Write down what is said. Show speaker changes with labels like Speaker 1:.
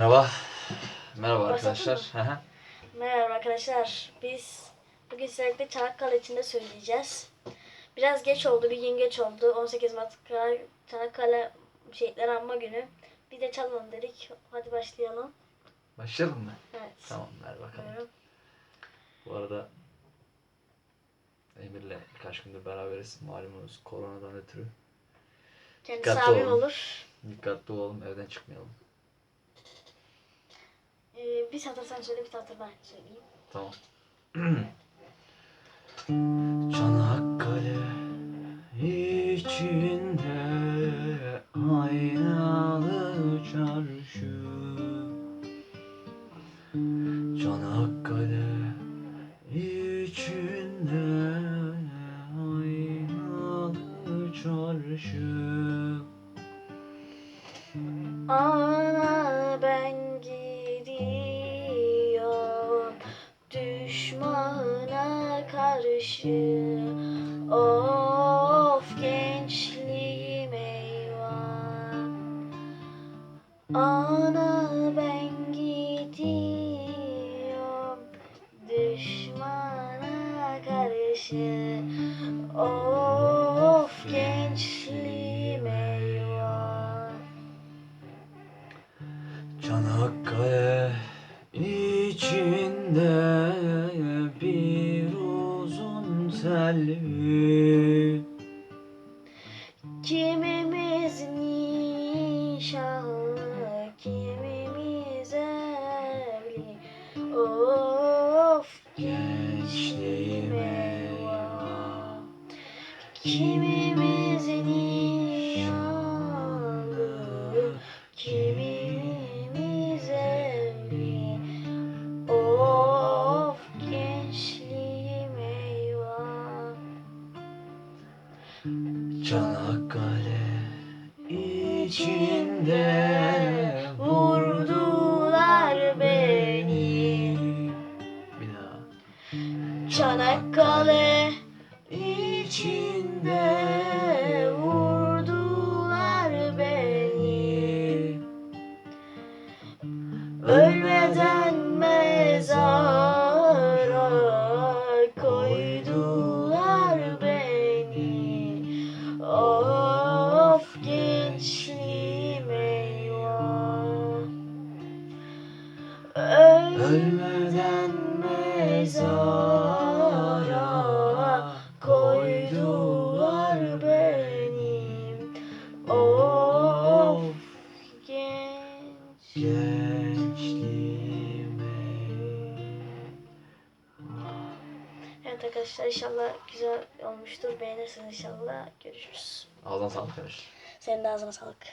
Speaker 1: Merhaba. Merhaba arkadaşlar.
Speaker 2: Merhaba arkadaşlar. Biz bugün sizlerle Çanakkale içinde söyleyeceğiz. Biraz geç oldu, bir gün geç oldu. 18 Mart Çanakkale Şehitler Anma Günü. Bir de çalalım dedik. Hadi başlayalım.
Speaker 1: Başlayalım mı?
Speaker 2: Evet.
Speaker 1: Tamam ver bakalım.
Speaker 2: Buyurun.
Speaker 1: Bu arada Emir'le birkaç gündür beraberiz. Malumunuz koronadan ötürü.
Speaker 2: Kendisi
Speaker 1: Dikkatli
Speaker 2: abim
Speaker 1: olun.
Speaker 2: olur.
Speaker 1: Dikkatli olalım, evden çıkmayalım.
Speaker 2: Bir satır sen söyle, bir satır ben söyleyeyim.
Speaker 1: Tamam. Çanakkale içinde aynalı çarşı Çanakkale içinde aynalı çarşı
Speaker 2: Ana karşı Of gençliğim eyvah. Ana ben gidiyorum. Düşmana karşı. Of Kimimiz nişanlı, kimimiz evli. Of
Speaker 1: gençliğim eyvah Çanakkale içinde
Speaker 2: Vurdular beni.
Speaker 1: Bir daha
Speaker 2: Çanakkale
Speaker 1: içinde
Speaker 2: vurdular beni Ölmeden mezara arkadaşlar inşallah güzel olmuştur. Beğenirsiniz inşallah. Görüşürüz.
Speaker 1: Ağzına sağlık arkadaşlar.
Speaker 2: Senin de ağzına sağlık.